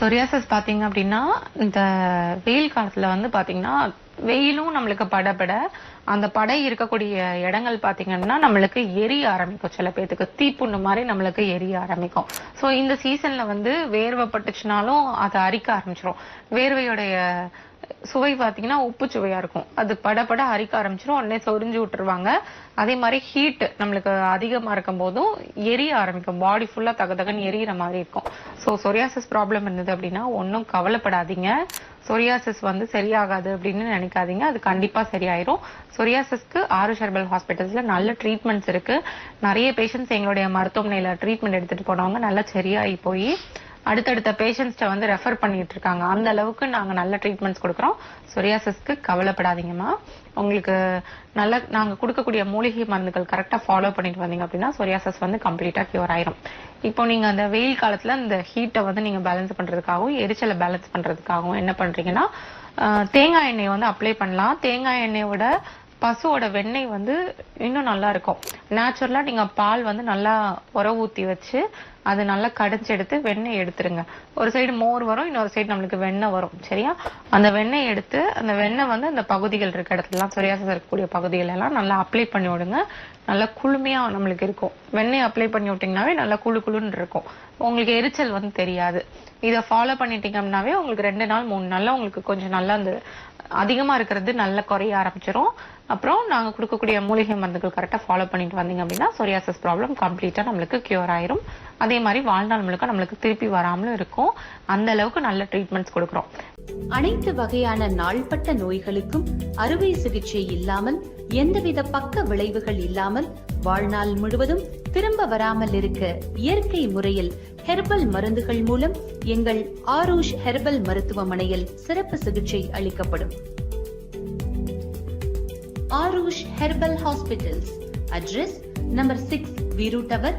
Psoriasis பார்த்தீங்க அப்படின்னா இந்த வெயில் காலத்தில் வந்து பார்த்தீங்கன்னா வெயிலும் நம்மளுக்கு படபட அந்த படை இருக்கக்கூடிய இடங்கள் பாத்தீங்கன்னா நம்மளுக்கு எரிய ஆரம்பிக்கும் சில பேத்துக்கு. தீப்புண்ணு மாதிரி நம்மளுக்கு எரிய ஆரம்பிக்கும். சோ இந்த சீசன்ல வந்து வேர்வை பட்டுச்சுனாலும் அதை அரிக்க ஆரம்பிச்சிடும் வேர்வையுடைய சுவை பாத்தீங்கன்னா உப்பு சுவையா இருக்கும். அது படபட அரிக்க ஆரம்பிச்சிடும் உடனே சொரிஞ்சு விட்டுருவாங்க. அதே மாதிரி ஹீட் நம்மளுக்கு அதிகமா இருக்கும் போதும் எரிய ஆரம்பிக்கும். பாடி ஃபுல்லா தகதகன்னு எரியற மாதிரி இருக்கும். சோ சொரியாசிஸ் ப்ராப்ளம் இருந்தது அப்படின்னா ஒன்றும் கவலைப்படாதீங்க. சொரியாசிஸ் வந்து சரியாகாது அப்படின்னு நினைக்காதீங்க. அது கண்டிப்பா சரியாயிரும். சொரியாசிஸ்க்கு ஆறு ஹெர்பல் ஹாஸ்பிட்டல்ஸ்ல நல்ல ட்ரீட்மெண்ட்ஸ் இருக்கு. நிறைய பேஷண்ட்ஸ் எங்களுடைய மருத்துவமனையில ட்ரீட்மெண்ட் எடுத்துட்டு போனவங்க நல்லா சரியாகி போய் அடுத்தடுத்த பேஷண்ட்ஸ்ட வந்து ரெஃபர் பண்ணிட்டு இருக்காங்க. அந்த அளவுக்கு நாங்க நல்ல ட்ரீட்மெண்ட்ஸ் கொடுக்குறோம். சொரியாசிஸ்க்கு கவலைப்படாதீங்கம்மா. உங்களுக்கு நல்ல நாங்க கொடுக்கக்கூடிய மூலிகை மருந்துகள் கரெக்டா ஃபாலோ பண்ணிட்டு வந்தீங்க அப்படின்னா சொரியாசஸ் வந்து கம்ப்ளீட்டா கியூர் ஆயிரும். இப்போ நீங்க அந்த வெயில் காலத்துல இந்த ஹீட்டை வந்து நீங்க பேலன்ஸ் பண்றதுக்காகவும் எரிச்சலை பேலன்ஸ் பண்றதுக்காகவும் என்ன பண்றீங்கன்னா ஆஹ், தேங்காய் எண்ணெய் வந்து அப்ளை பண்ணலாம். தேங்காய் எண்ணெயோட பசுவோட வெண்ணெய் வந்து இன்னும் நல்லா இருக்கும். நேச்சுரலா நீங்க பால் வந்து நல்லா உர ஊத்தி வச்சு அது நல்லா கடைச்சி எடுத்து வெண்ணெய் எடுத்துருங்க. ஒரு சைடு மோர் வரும் இன்னொரு சைடு நம்மளுக்கு வெண்ணெய் வரும். சரியா? அந்த வெண்ணெய் எடுத்து அந்த வெண்ணெய் வந்து அந்த பகுதிகள் இருக்க இடத்துலலாம் சொரியாசஸ் இருக்கக்கூடிய பகுதிகள் எல்லாம் நல்லா அப்ளை பண்ணி விடுங்க. நல்லா குளுமையா நம்மளுக்கு இருக்கும். வெண்ணெய் அப்ளை பண்ணி விட்டீங்கன்னாவே நல்லா குளு குளுன்னு இருக்கும். உங்களுக்கு எரிச்சல் வந்து தெரியாது. இதை ஃபாலோ பண்ணிட்டீங்க அப்படின்னாவே உங்களுக்கு ரெண்டு நாள் மூணு நாள்ல உங்களுக்கு கொஞ்சம் நல்லா அந்த அதிகமா இருக்கிறது நல்லா குறைய ஆரம்பிச்சிடும் அப்புறம் நாங்க கொடுக்கக்கூடிய மூலிகை மருந்துகள் கரெக்டா ஃபாலோ பண்ணிட்டு வந்தீங்க அப்படின்னா சொரியாசஸ் ப்ராப்ளம் கம்ப்ளீட்டா நம்மளுக்கு கியூர் ஆயிரும். அதே மாதிரி வாழ்நாள் முழுக்க நம்மளுக்கு திருப்பி வராமலும் இருக்கும். அந்த அளவுக்கு நல்ல ட்ரீட்மெண்ட்ஸ் கொடுக்குறோம். அனைத்து வகையான நாள்பட்ட நோய்களுக்கும் அறுவை சிகிச்சை இல்லாமல் எந்தவித பக்க விளைவுகள் இல்லாமல் வாழ்நாள் முழுவதும் திரும்ப வராமல் இருக்க இயற்கை முறையில் ஹெர்பல் மருந்துகள் மூலம் எங்கள் ஆரூஷ் ஹெர்பல் மருத்துவமனையில் சிறப்பு சிகிச்சை அளிக்கப்படும். Aarush herbal hospitals. Address number six Veeru tower